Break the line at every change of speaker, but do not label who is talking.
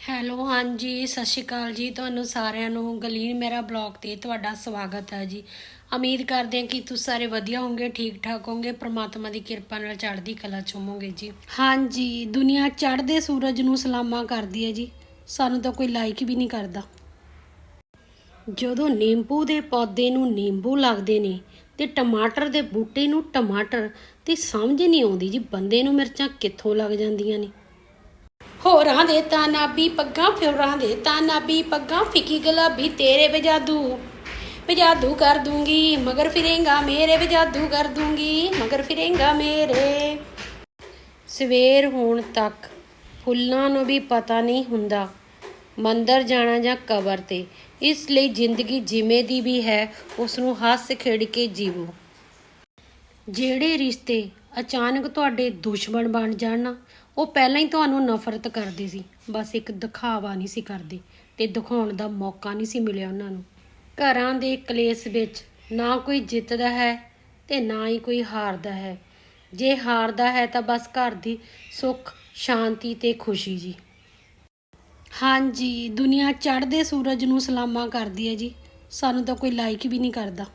Hello, ਹਾਂਜੀ, ਸਤਿ ਸ਼੍ਰੀ ਅਕਾਲ ਜੀ। ਤੁਹਾਨੂੰ ਸਾਰਿਆਂ ਨੂੰ ਗਲੀਨ ਮੇਰਾ ਬਲੌਗ ਤੇ ਤੁਹਾਡਾ ਸਵਾਗਤ ਹੈ ਜੀ। ਉਮੀਦ ਕਰਦੇ ਹਾਂ ਕਿ ਤੁਸੀਂ ਸਾਰੇ ਵਧੀਆ ਹੋਵੋਗੇ ਠੀਕ ਠਾਕ ਹੋਵੋਗੇ। ਪ੍ਰਮਾਤਮਾ ਦੀ ਕਿਰਪਾ ਨਾਲ ਚੜ੍ਹਦੀ ਕਲਾ ਚ ਹੋਵੋਗੇ ਜੀ। ਹਾਂਜੀ, ਦੁਨੀਆ ਚੜ੍ਹਦੇ ਸੂਰਜ ਨੂੰ ਸਲਾਮਾਂ ਕਰਦੀ ਹੈ ਜੀ। ਸਾਨੂੰ ਤਾਂ ਕੋਈ ਲਾਈਕ ਵੀ ਨਹੀਂ ਕਰਦਾ। ਜਦੋਂ ਨਿੰਬੂ ਦੇ ਪੌਦੇ ਨੂੰ ਨਿੰਬੂ ਲੱਗਦੇ ਨੇ ਤੇ ਟਮਾਟਰ ਦੇ ਬੂਟੇ ਨੂੰ ਟਮਾਟਰ, ਤੇ ਸਮਝ ਨਹੀਂ ਆਉਂਦੀ ਜੀ ਬੰਦੇ ਨੂੰ ਮਿਰਚਾਂ ਕਿੱਥੋਂ ਲੱਗ ਜਾਂਦੀਆਂ ਨੇ। ਹੋਰਾਂ ਦੇ ਤਾਂ ਨਾਬੀ ਪੱਗਾਂ, ਫਿਰਾਂ ਦੇ ਤਾਂ ਨਾਬੀ ਪੱਗਾਂ, ਫਿੱਕੀ ਗੁਲਾਬੀ ਤੇਰੇ ਵਜਾਦੂ ਵਜਾਦੂ ਕਰ ਦੂੰਗੀ, ਮਗਰ ਫਿਰੇਂਗਾ ਮੇਰੇ ਵਜਾਦੂ ਕਰ ਦੂੰਗੀ, ਮਗਰ ਫਿਰੇਂਗਾ ਮੇਰੇ। ਸਵੇਰ ਹੋਣ ਤੱਕ ਫੁੱਲਾਂ ਨੂੰ ਵੀ ਪਤਾ ਨਹੀਂ ਹੁੰਦਾ, ਮੰਦਰ ਜਾਣਾ ਜਾਂ ਕਬਰ ਤੇ। ਇਸ ਲਈ ਜ਼ਿੰਦਗੀ ਜਿਵੇਂ ਦੀ ਵੀ ਹੈ ਉਸ ਨੂੰ ਹੱਸ ਖੇਡ ਕੇ ਜੀਵੋ। ਜਿਹੜੇ ਰਿਸ਼ਤੇ ਅਚਾਨਕ ਤੁਹਾਡੇ ਦੁਸ਼ਮਣ ਬਣ ਜਾਣ ਨਾ, ਉਹ ਪਹਿਲਾਂ ਹੀ ਤੁਹਾਨੂੰ ਨਫ਼ਰਤ ਕਰਦੇ ਸੀ। ਬਸ ਇੱਕ ਦਿਖਾਵਾ ਨਹੀਂ ਸੀ ਕਰਦੇ ਤੇ ਦਿਖਾਉਣ ਦਾ ਮੌਕਾ ਨਹੀਂ ਸੀ ਮਿਲਿਆ ਉਹਨਾਂ ਨੂੰ। ਘਰਾਂ ਦੇ ਕਲੇਸ਼ ਵਿੱਚ ਨਾ ਕੋਈ ਜਿੱਤਦਾ ਹੈ ਤੇ ਨਾ ਹੀ ਕੋਈ ਹਾਰਦਾ ਹੈ। ਜੇ ਹਾਰਦਾ ਹੈ ਤਾਂ ਬਸ ਘਰ ਦੀ ਸੁੱਖ, ਸ਼ਾਂਤੀ ਤੇ ਖੁਸ਼ੀ ਜੀ। ਹਾਂਜੀ, ਦੁਨੀਆ ਚੜ੍ਹਦੇ ਸੂਰਜ ਨੂੰ ਸਲਾਮਾਂ ਕਰਦੀ ਹੈ ਜੀ। ਸਾਨੂੰ ਤਾਂ ਕੋਈ ਲਾਈਕ ਵੀ ਨਹੀਂ ਕਰਦਾ।